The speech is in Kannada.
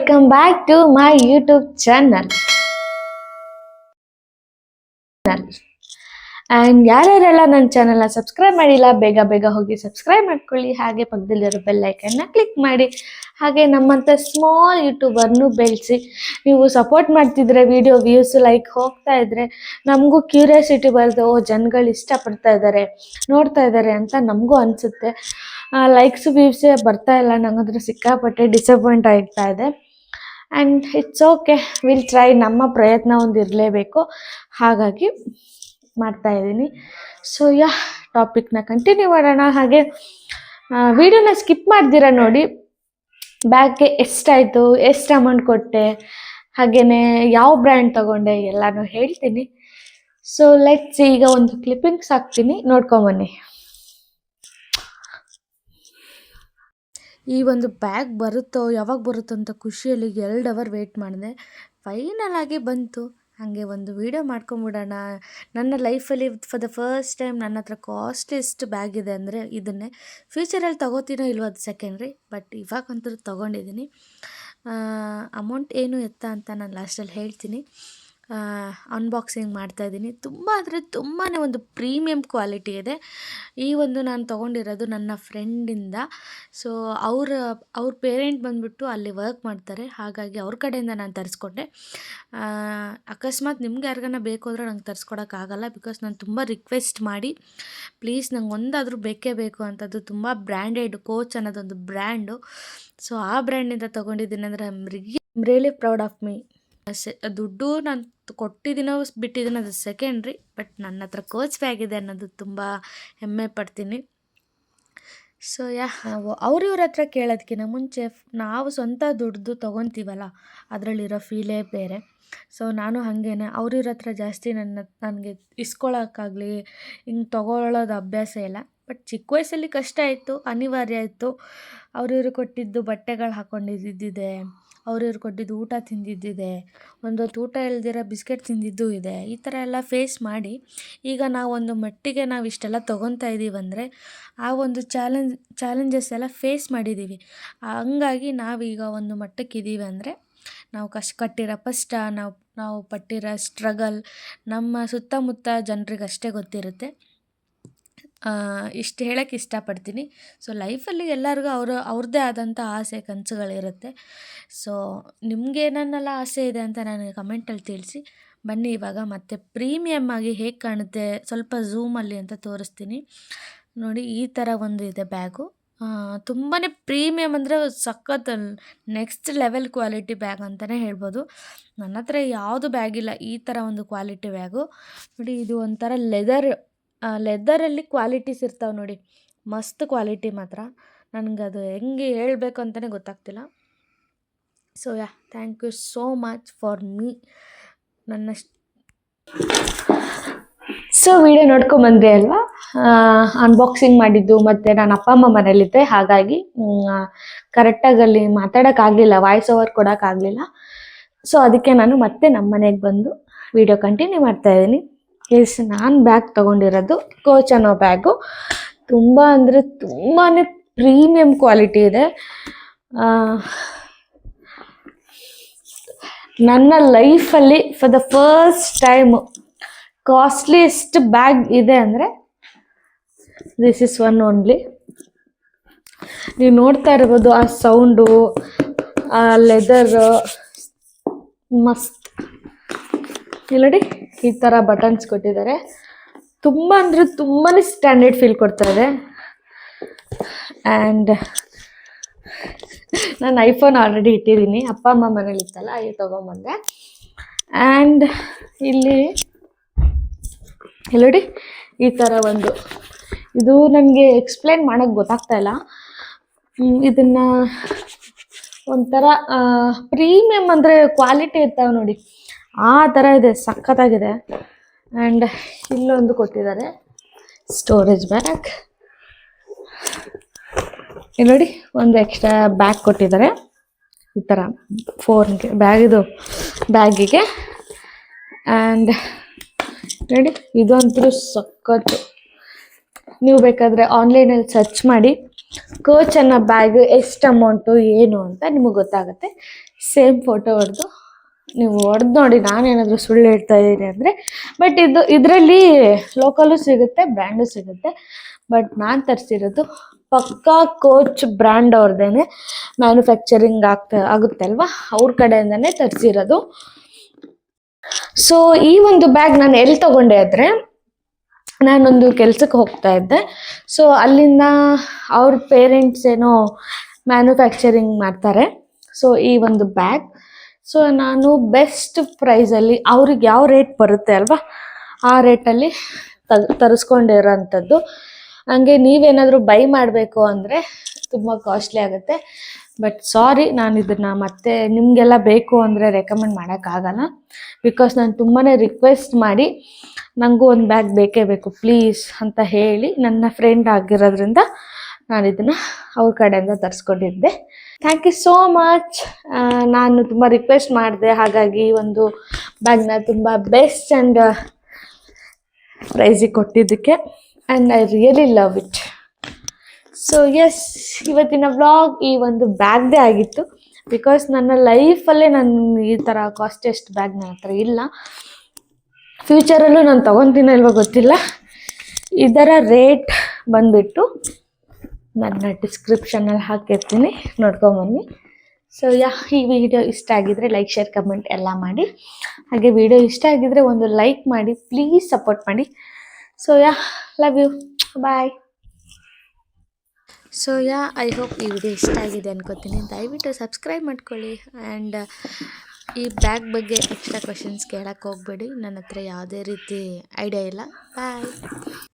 Welcome back to my YouTube channel and ಯಾರ್ಯಾರೆಲ್ಲ ನನ್ನ ಚಾನಲ್ನ ಸಬ್ಸ್ಕ್ರೈಬ್ ಮಾಡಿಲ್ಲ, ಬೇಗ ಬೇಗ ಹೋಗಿ ಸಬ್ಸ್ಕ್ರೈಬ್ ಮಾಡ್ಕೊಳ್ಳಿ. ಹಾಗೆ ಪಕ್ಕದಲ್ಲಿರೋ ಬೆಲ್ ಐಕನ್ನ ಕ್ಲಿಕ್ ಮಾಡಿ. ಹಾಗೆ ನಮ್ಮಂಥ ಸ್ಮಾಲ್ ಯೂಟ್ಯೂಬರ್ನು ಬೆಳೆಸಿ. ನೀವು ಸಪೋರ್ಟ್ ಮಾಡ್ತಿದ್ರೆ ವಿಡಿಯೋ ವ್ಯೂಸ್ ಲೈಕ್ ಹೋಗ್ತಾ ಇದ್ರೆ, ನಮಗೂ ಕ್ಯೂರಿಯಾಸಿಟಿ ಬರುತ್ತೆ ಓ, ಜನಗಳು ಇಷ್ಟಪಡ್ತಾ ಇದ್ದಾರೆ ನೋಡ್ತಾ ಇದ್ದಾರೆ ಅಂತ ನಮಗೂ ಅನಿಸುತ್ತೆ. ಲೈಕ್ಸ್ ವ್ಯೂಸೇ ಬರ್ತಾ ಇಲ್ಲ, ನಂಗಂದ್ರೆ ಸಿಕ್ಕಾಪಟ್ಟೆ ಡಿಸಪಾಯಿಂಟ್ ಆಗ್ತಾ ಇದೆ. And it's okay will try ನಮ್ಮ ಪ್ರಯತ್ನ ಒಂದು ಇರಲೇಬೇಕು. ಹಾಗಾಗಿ ಮಾಡ್ತಾ ಇದ್ದೀನಿ. ಸೊ ಯಾ ಟಾಪಿಕ್ನ ಕಂಟಿನ್ಯೂ ಮಾಡೋಣ. ಹಾಗೆ ವಿಡಿಯೋನ ಸ್ಕಿಪ್ ಮಾಡ್ದಿರ ನೋಡಿ. ಬ್ಯಾಗ್ಗೆ ಎಷ್ಟಾಯಿತು? ಎಷ್ಟು ಅಮೌಂಟ್ ಕೊಟ್ಟೆ? ಹಾಗೆಯೇ ಯಾವ ಬ್ರ್ಯಾಂಡ್ ತಗೊಂಡೆ? ಎಲ್ಲನೂ ಹೇಳ್ತೀನಿ. ಸೊ ಲೆಟ್ಸ್ ಈಗ ಒಂದು ಕ್ಲಿಪ್ಪಿಂಗ್ಸ್ ಹಾಕ್ತೀನಿ. ನೋಡ್ಕೊಂಬನ್ನಿ ಈ ಒಂದು ಬ್ಯಾಗ್ ಬರುತ್ತೋ, ಯಾವಾಗ ಬರುತ್ತೋ ಅಂತ ಖುಷಿಯಲ್ಲಿ ಎರಡು ಅವರ್ ವೆಯ್ಟ್ ಮಾಡಿದೆ. ಫೈನಲ್ ಆಗಿ ಬಂತು. ಹಾಗೆ ಒಂದು ವೀಡಿಯೋ ಮಾಡ್ಕೊಂಬಿಡೋಣ. ನನ್ನ ಲೈಫಲ್ಲಿ ಫಾರ್ ದ ಫಸ್ಟ್ ಟೈಮ್ ನನ್ನ ಹತ್ರ ಕಾಸ್ಟ್ಲಿಸ್ಟ್ ಬ್ಯಾಗ್ ಇದೆ ಅಂದರೆ ಇದನ್ನೇ. ಫ್ಯೂಚರಲ್ಲಿ ತಗೋತೀನೋ ಇಲ್ವೋ ಅದು ಸೆಕೆಂಡ್ರಿ ಬಟ್ ಇವಾಗಂತೂ ತೊಗೊಂಡಿದ್ದೀನಿ. ಅಮೌಂಟ್ ಏನು ಎತ್ತ ಅಂತ ನಾನು ಲಾಸ್ಟಲ್ಲಿ ಹೇಳ್ತೀನಿ. ಅನ್ಬಾಕ್ಸಿಂಗ್ ಮಾಡ್ತಾಯಿದ್ದೀನಿ ತುಂಬ ಅಂದರೆ ತುಂಬಾ ಒಂದು ಪ್ರೀಮಿಯಮ್ ಕ್ವಾಲಿಟಿ ಇದೆ. ಈ ಒಂದು ನಾನು ತೊಗೊಂಡಿರೋದು ನನ್ನ ಫ್ರೆಂಡಿಂದ ಸೊ ಅವರ, ಅವ್ರ ಪೇರೆಂಟ್ ಬಂದುಬಿಟ್ಟು ಅಲ್ಲಿ ವರ್ಕ್ ಮಾಡ್ತಾರೆ. ಹಾಗಾಗಿ ಅವ್ರ ಕಡೆಯಿಂದ ನಾನು ತರಿಸ್ಕೊಂಡೆ. ಅಕಸ್ಮಾತ್ ನಿಮ್ಗೆ ಯಾರಿಗಾನ ಬೇಕು ಅಂದರೆ ನಂಗೆ ತರಿಸ್ಕೊಡೋಕ್ಕಾಗಲ್ಲ ಬಿಕಾಸ್ ನಾನು ತುಂಬ ರಿಕ್ವೆಸ್ಟ್ ಮಾಡಿ ಪ್ಲೀಸ್ ನಂಗೆ ಒಂದಾದರೂ ಬೇಕೇ ಬೇಕು ಅಂತದ್ದು ತುಂಬ ಬ್ರ್ಯಾಂಡೆಡ್ ಕೋಚ್ ಅನ್ನೋದೊಂದು ಬ್ರ್ಯಾಂಡು ಸೊ ಆ ಬ್ರ್ಯಾಂಡಿಂದ ತೊಗೊಂಡಿದ್ದೀನಿ ಅಂದರೆ I am really proud of me ಸೆ ದುಡ್ಡು ನಾನು ಕೊಟ್ಟಿದ್ದೀನೋ ಬಿಟ್ಟಿದ್ದೀನೋ ಅದು ಸೆಕೆಂಡ್ರಿ ಬಟ್ ನನ್ನ ಹತ್ರ ಕೋಚ್ ಬ್ಯಾಗ್ ಇದೆ ಅನ್ನೋದು ತುಂಬ ಹೆಮ್ಮೆ ಪಡ್ತೀನಿ. ಸೊ ಯಾ ಅವ್ರ ಇವ್ರ ಹತ್ರ ಕೇಳೋದಕ್ಕಿಂತ ಮುಂಚೆ ನಾವು ಸ್ವಂತ ದುಡ್ದು ತೊಗೊತೀವಲ್ಲ, ಅದರಲ್ಲಿರೋ ಫೀಲೇ ಬೇರೆ. ಸೊ ನಾನು ಹಾಗೇನೆ, ಅವ್ರ ಇವ್ರ ಹತ್ರ ಜಾಸ್ತಿ ನನ್ನ, ನನಗೆ ಇಸ್ಕೊಳೋಕ್ಕಾಗಲಿ, ಹಿಂಗೆ ತೊಗೊಳ್ಳೋದು ಅಭ್ಯಾಸ ಇಲ್ಲ. ಬಟ್ ಚಿಕ್ಕ ವಯಸ್ಸಲ್ಲಿ ಕಷ್ಟ ಆಯಿತು, ಅನಿವಾರ್ಯ ಆಯಿತು. ಅವ್ರಿವ್ರು ಕೊಟ್ಟಿದ್ದು ಬಟ್ಟೆಗಳು ಹಾಕ್ಕೊಂಡಿದ್ದಿದ್ದಿದೆ ಅವ್ರಿವ್ರು ಕೊಟ್ಟಿದ್ದು ಊಟ ತಿಂದಿದ್ದಿದೆ ಒಂದೊತ್ತು ಊಟ ಇಲ್ದಿರೋ ಬಿಸ್ಕೆಟ್ ತಿಂದಿದ್ದೂ ಇದೆ, ಈ ಥರ ಎಲ್ಲ ಫೇಸ್ ಮಾಡಿ ಈಗ ನಾವು ಒಂದು ಮಟ್ಟಿಗೆ ನಾವು ಇಷ್ಟೆಲ್ಲ ತೊಗೊತಾ ಇದ್ದೀವಂದರೆ ಆ ಒಂದು ಚಾಲೆಂಜ್, ಚಾಲೆಂಜಸ್ ಎಲ್ಲ ಫೇಸ್ ಮಾಡಿದ್ದೀವಿ ಹಂಗಾಗಿ ನಾವೀಗ ಒಂದು ಮಟ್ಟಕ್ಕಿದ್ದೀವಿ ಅಂದರೆ ನಾವು ಕಷ್ಟ ಕಟ್ಟಿರೋ ಕಷ್ಟ, ನಾವು ನಾವು ಪಟ್ಟಿರೋ ಸ್ಟ್ರಗಲ್ ನಮ್ಮ ಸುತ್ತಮುತ್ತ ಜನರಿಗಷ್ಟೇ ಗೊತ್ತಿರುತ್ತೆ. ಇಷ್ಟು ಹೇಳೋಕ್ಕೆ ಇಷ್ಟಪಡ್ತೀನಿ. ಸೊ ಲೈಫಲ್ಲಿ ಎಲ್ಲರಿಗೂ ಅವರು ಅವ್ರದ್ದೇ ಆದಂಥ ಆಸೆ, ಕನಸುಗಳಿರುತ್ತೆ. ಸೊ ನಿಮಗೇನನ್ನೆಲ್ಲ ಆಸೆ ಇದೆ ಅಂತ ನನಗೆ ಕಮೆಂಟಲ್ಲಿ ತಿಳಿಸಿ. ಬನ್ನಿ, ಇವಾಗ ಮತ್ತೆ ಪ್ರೀಮಿಯಮ್ ಆಗಿ ಹೇಗೆ ಕಾಣುತ್ತೆ ಸ್ವಲ್ಪ ಝೂಮಲ್ಲಿ ಅಂತ ತೋರಿಸ್ತೀನಿ. ನೋಡಿ, ಈ ಥರ ಒಂದು ಇದೆ ಬ್ಯಾಗು. ತುಂಬಾ ಪ್ರೀಮಿಯಮ್ ಅಂದರೆ ಸಖತ್ ನೆಕ್ಸ್ಟ್ ಲೆವೆಲ್ ಕ್ವಾಲಿಟಿ ಬ್ಯಾಗ್ ಅಂತಲೇ ಹೇಳ್ಬೋದು. ನನ್ನ ಹತ್ರ ಯಾವುದು ಬ್ಯಾಗ್ ಇಲ್ಲ, ಈ ಥರ ಒಂದು ಕ್ವಾಲಿಟಿ ಬ್ಯಾಗು. ನೋಡಿ, ಇದು ಒಂಥರ ಲೆದರ್ ಲೆದರಲ್ಲಿ ಕ್ವಾಲಿಟೀಸ್ ಇರ್ತಾವೆ ನೋಡಿ. ಮಸ್ತ್ ಕ್ವಾಲಿಟಿ ಮಾತ್ರ. ನನಗೆ ಅದು ಹೆಂಗೆ ಹೇಳಬೇಕು ಅಂತಲೇ ಗೊತ್ತಾಗ್ತಿಲ್ಲ. So yeah thank you so much for me ನನ್ನ ಸೊ ವಿಡಿಯೋ ನೋಡ್ಕೊಂಬಂದ್ರಿ ಅಲ್ವಾ? ಅನ್ಬಾಕ್ಸಿಂಗ್ ಮಾಡಿದ್ದು ಮತ್ತು ನಾನು ಅಪ್ಪ ಅಮ್ಮ ಮನೇಲಿದ್ದೆ. ಹಾಗಾಗಿ ಕರೆಕ್ಟಾಗಿ ಅಲ್ಲಿ ಮಾತಾಡೋಕ್ಕಾಗಲಿಲ್ಲ ವಾಯ್ಸ್ ಓವರ್ ಕೊಡೋಕ್ಕಾಗಲಿಲ್ಲ ಸೊ ಅದಕ್ಕೆ ನಾನು ಮತ್ತೆ ನಮ್ಮ ಮನೆಗೆ ಬಂದು ವಿಡಿಯೋ ಕಂಟಿನ್ಯೂ ಮಾಡ್ತಾ ಇದ್ದೀನಿ. ಎಸ್ ನಾನು ಬ್ಯಾಗ್ ತೊಗೊಂಡಿರೋದು ಕೋಚ್ ಅನ್ನೋ ಬ್ಯಾಗು ತುಂಬ ಅಂದರೆ ತುಂಬಾ ಪ್ರೀಮಿಯಂ ಕ್ವಾಲಿಟಿ ಇದೆ. ನನ್ನ ಲೈಫಲ್ಲಿ for the first time costliest bag ಇದೆ ಅಂದರೆ ದಿಸ್ ಇಸ್ ಒನ್ ಓನ್ಲಿ ನೀವು ನೋಡ್ತಾ ಇರ್ಬೋದು ಆ ಸೌಂಡು ಆ ಲೆದರ್ ಮಸ್ತ್. ನೋಡಿ ಈ ಥರ ಬಟನ್ಸ್ ಕೊಟ್ಟಿದ್ದಾರೆ. ತುಂಬ ಅಂದರೆ ತುಂಬಾ ಸ್ಟ್ಯಾಂಡರ್ಡ್ ಫೀಲ್ ಕೊಡ್ತಾ ಇದೆ. ಆ್ಯಂಡ್ ನಾನು ಐಫೋನ್ ಆಲ್ರೆಡಿ ಇಟ್ಟಿದ್ದೀನಿ. ಅಪ್ಪ, ಅಮ್ಮ ಮನೇಲಿ ಇತ್ತಲ್ಲ ಅಲ್ಲಿ ತೊಗೊಂಬಂದೆ. ಆ್ಯಂಡ್ ಇಲ್ಲಿ ನೋಡಿ, ಈ ಥರ ಒಂದು. ಇದು ನನಗೆ ಎಕ್ಸ್ಪ್ಲೇನ್ ಮಾಡೋಕ್ಕೆ ಗೊತ್ತಾಗ್ತಾ ಇಲ್ಲ. ಇದನ್ನು ಒಂಥರ ಪ್ರೀಮಿಯಮ್ ಅಂದರೆ ಕ್ವಾಲಿಟಿ ಇರ್ತಾವೆ ನೋಡಿ. ಆ ಥರ ಇದೆ, ಸಖತ್ತಾಗಿದೆ. ಆ್ಯಂಡ್ ಇಲ್ಲೊಂದು ಕೊಟ್ಟಿದ್ದಾರೆ. ಸ್ಟೋರೇಜ್ ಬ್ಯಾಗ್ ಇಲ್ಲಿ ನೋಡಿ, ಒಂದು ಎಕ್ಸ್ಟ್ರಾ ಬ್ಯಾಗ್ ಕೊಟ್ಟಿದ್ದಾರೆ. ಈ ಥರ ಫೋನ್ಗೆ ಬ್ಯಾಗಿದು ಬ್ಯಾಗಿಗೆ ಆ್ಯಂಡ್ ನೋಡಿ ಇದಂತೂ ಸಖತ್ತು. ನೀವು ಬೇಕಾದರೆ ಆನ್ಲೈನಲ್ಲಿ ಸರ್ಚ್ ಮಾಡಿ ಕೋಚ್ ಅನ್ನೋ ಬ್ಯಾಗ್ ಎಷ್ಟು ಅಮೌಂಟು ಏನು ಅಂತ ನಿಮಗೆ ಗೊತ್ತಾಗುತ್ತೆ. ಸೇಮ್ ಫೋಟೋ ಹೊಡೆದು. ನೀವು ಹೊಡೆದು ನೋಡಿ, ನಾನೇನಾದರೂ ಸುಳ್ಳು ಹೇಳ್ತಾ ಇದ್ದೀನಿ ಅಂದರೆ ಬಟ್ ಇದು, ಇದರಲ್ಲಿ ಲೋಕಲು ಸಿಗುತ್ತೆ ಬ್ರ್ಯಾಂಡು ಸಿಗುತ್ತೆ ಬಟ್ ನಾನು ತರಿಸಿರೋದು ಪಕ್ಕಾ ಕೋಚ್ ಬ್ರ್ಯಾಂಡ್ ಅವ್ರದ್ದೇನೆ ಮ್ಯಾನುಫ್ಯಾಕ್ಚರಿಂಗ್ ಆಗ್ತಾ, ಆಗುತ್ತೆ ಅಲ್ವಾ? ಅವ್ರ ಕಡೆಯಿಂದನೇ ತರಿಸಿರೋದು. ಸೊ ಈ ಒಂದು ಬ್ಯಾಗ್ ನಾನು ಎಲ್ಲಿ ತಗೊಂಡೆ ಅಂದರೆ, ನಾನೊಂದು ಕೆಲ್ಸಕ್ಕೆ ಹೋಗ್ತಾ ಇದ್ದೆ. ಸೊ ಅಲ್ಲಿಂದ ಅವ್ರ ಪೇರೆಂಟ್ಸ್ ಏನೋ ಮ್ಯಾನುಫ್ಯಾಕ್ಚರಿಂಗ್ ಮಾಡ್ತಾರೆ. ಸೊ ಈ ಒಂದು ಬ್ಯಾಗ್ ಸೊ ನಾನು ಬೆಸ್ಟ್ ಪ್ರೈಸಲ್ಲಿ ಅವ್ರಿಗೆ ಯಾವ ರೇಟ್ ಬರುತ್ತೆ ಅಲ್ವಾ? ಆ ರೇಟಲ್ಲಿ ತಗ್ ತರಿಸ್ಕೊಂಡಿರೋಂಥದ್ದು. ಹಂಗೆ ನೀವೇನಾದರೂ ಬೈ ಮಾಡಬೇಕು ಅಂದರೆ ತುಂಬ ಕಾಸ್ಟ್ಲಿ ಆಗುತ್ತೆ. ಬಟ್ ಸಾರಿ ನಾನು ಇದನ್ನು ಮತ್ತೆ ನಿಮಗೆಲ್ಲ ಬೇಕು ಅಂದರೆ ರೆಕಮೆಂಡ್ ಮಾಡೋಕ್ಕಾಗಲ್ಲ ಬಿಕಾಸ್ ನಾನು ತುಂಬಾ ರಿಕ್ವೆಸ್ಟ್ ಮಾಡಿ ನನಗೂ ಒಂದು ಬ್ಯಾಗ್ ಬೇಕೇ ಬೇಕು ಪ್ಲೀಸ್ ಅಂತ ಹೇಳಿ ನನ್ನ ಫ್ರೆಂಡ್ ಆಗಿರೋದ್ರಿಂದ ನಾನು ಇದನ್ನು ಅವ್ರ ಕಡೆಯಿಂದ ತರಿಸ್ಕೊಂಡಿದ್ದೆ. ಥ್ಯಾಂಕ್ ಯು ಸೋ ಮಚ್ ನಾನು ತುಂಬ ರಿಕ್ವೆಸ್ಟ್ ಮಾಡಿದೆ. ಹಾಗಾಗಿ ಒಂದು ಬ್ಯಾಗ್ನ ತುಂಬ ಬೆಸ್ಟ್ ಆ್ಯಂಡ್ ಪ್ರೈಸಿಗೆ ಕೊಟ್ಟಿದ್ದಕ್ಕೆ. And I really love it so yes ಇವತ್ತಿನ ವ್ಲಾಗ್ ಈ ಒಂದು ಬ್ಯಾಗ್ದೇ ಆಗಿತ್ತು. ಬಿಕಾಸ್ ನನ್ನ ಲೈಫಲ್ಲೇ ನಾನು ಈ ಥರ ಕಾಸ್ಟೆಸ್ಟ್ ಬ್ಯಾಗ್ ನನ್ನ ಹತ್ರ ಇಲ್ಲ. ಫ್ಯೂಚರಲ್ಲೂ ನಾನು ತೊಗೊತೀನೋ ಇಲ್ವೋ ಗೊತ್ತಿಲ್ಲ. ಇದರ ರೇಟ್ ಬಂದುಬಿಟ್ಟು ನನ್ನ ಡಿಸ್ಕ್ರಿಪ್ಷನಲ್ಲಿ ಹಾಕಿರ್ತೀನಿ ನೋಡ್ಕೊಂಬನ್ನಿ ಸೊ ಯಾ, ಈ ವಿಡಿಯೋ ಇಷ್ಟ ಆಗಿದ್ರೆ ಲೈಕ್ ಶೇರ್ ಕಮೆಂಟ್ ಎಲ್ಲ ಮಾಡಿ. ಹಾಗೆ ವಿಡಿಯೋ ಇಷ್ಟ ಆಗಿದ್ರೆ ಒಂದು ಲೈಕ್ ಮಾಡಿ ಪ್ಲೀಸ್ ಸಪೋರ್ಟ್ ಮಾಡಿ. So yeah love you bye so yeah I hope ಈ ವಿಡಿಯೋ ಇಷ್ಟ ಆಗಿದೆ ಅನ್ಕೋತೀನಿ. ದಯವಿಟ್ಟು ಸಬ್ಸ್ಕ್ರೈಬ್ ಮಾಡ್ಕೊಳ್ಳಿ. ಆ್ಯಂಡ್ ಈ ಬ್ಯಾಗ್ ಬಗ್ಗೆ ಎಕ್ಸ್ಟ್ರಾ ಕ್ವಶನ್ಸ್ ಕೇಳಕ್ಕೆ ಹೋಗಬೇಡಿ. ನನ್ನ ಹತ್ರ ಯಾವುದೇ ರೀತಿ ಐಡಿಯಾ ಇಲ್ಲ. ಬಾಯ್